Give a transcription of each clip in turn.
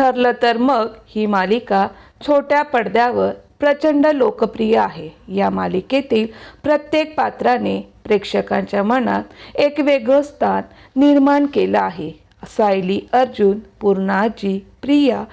ठरलं तर मग ही मालिका छोट्या पडद्यावर प्रचंड लोकप्रिय आहे. या मालिकेतील प्रत्येक पात्राने प्रेक्षकांच्या मनात एक वेगळं स्थान निर्माण केलं आहे. सायली अर्जुन पूर्णाजी प्रिया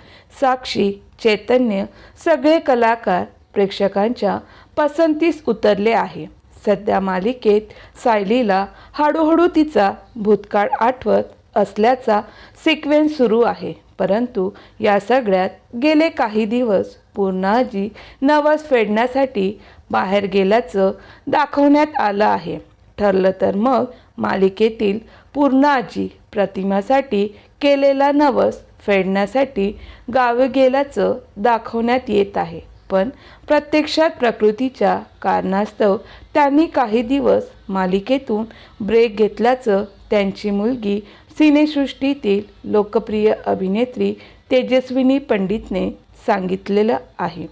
साक्षी चैतन्य सगळे कलाकार प्रेक्षकांच्या पसंतीस उतरले आहे. सध्या मालिकेत सायलीला हळूहळू तिचा भूतकाळ आठवत असल्याचा सिक्वेन्स सुरू आहे. परंतु या सगळ्यात गेले काही दिवस पूर्णाजी नवस फेडण्यासाठी बाहेर गेल्याचं दाखवण्यात आलं आहे. ठरलं तर मग मालिकेतील पूर्णाजी प्रतिमासाठी केलेला नवस फेडण्यासाठी गावी गेल्याचं दाखवण्यात येत आहे. पण प्रत्यक्षात प्रकृतीच्या कारणास्तव त्यांनी काही दिवस मालिकेतून ब्रेक घेतल्याचं त्यांची मुलगी सिनेसृष्टीतील लोकप्रिय अभिनेत्री तेजस्विनी पंडितने सांगितलेलं आहे.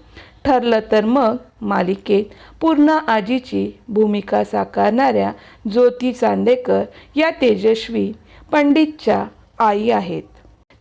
ठरलं तर मग मालिकेत पूर्ण आजीची भूमिका साकारणाऱ्या ज्योती चांदेकर या तेजस्वी पंडितच्या आई आहेत.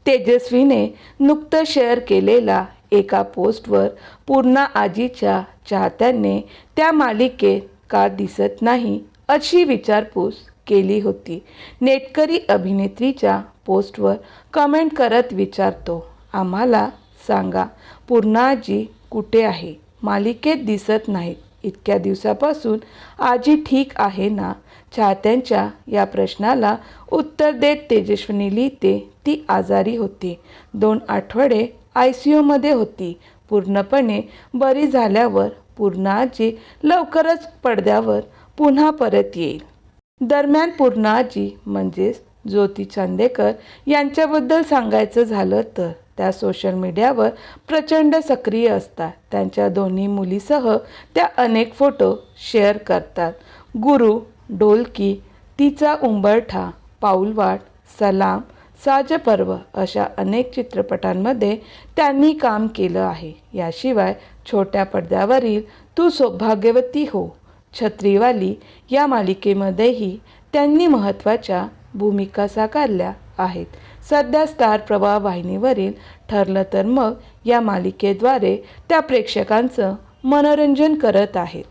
तेजस्वीने नुकतं शेअर केलेला एका पोस्टवर पूर्णा आजीच्या चाहत्यांनी त्या मालिकेत का दिसत नाही अशी विचारपूस केली होती. नेटकरी अभिनेत्रीच्या पोस्टवर कमेंट करत विचारतो आम्हाला सांगा पूर्णा आजी कुठे आहे? मालिकेत दिसत नाहीत. इतक्या दिवसापासून आजी ठीक आहे ना चाहत्यांच्या या प्रश्नाला उत्तर देत तेजस्विनी लिहिते ती आजारी होती. दोन आठवडे आय सी यूमध्ये होती. पूर्णपणे बरी झाल्यावर पूर्ण आजी लवकरच पडद्यावर पुन्हा परत येईल. दरम्यान पूर्ण आजी म्हणजेच ज्योती चांदेकर यांच्याबद्दल सांगायचं झालं तर त्या सोशल मीडियावर प्रचंड सक्रिय असतात. त्यांच्या दोन्ही मुलीसह त्या अनेक फोटो शेअर करतात. गुरु ढोलकी तिचा उंबरठा पाऊलवाट सलाम साजपर्व अशा अनेक चित्रपटांमध्ये त्यांनी काम केलं आहे. याशिवाय छोट्या पडद्यावरील तू सौभाग्यवती हो छत्रीवाली या मालिकेमध्येही त्यांनी महत्त्वाच्या भूमिका साकारल्या आहेत. सध्या स्टार प्रवाह वाहिनीवरील ठरलं तर मग या मालिकेद्वारे त्या प्रेक्षकांचं मनोरंजन करत आहेत.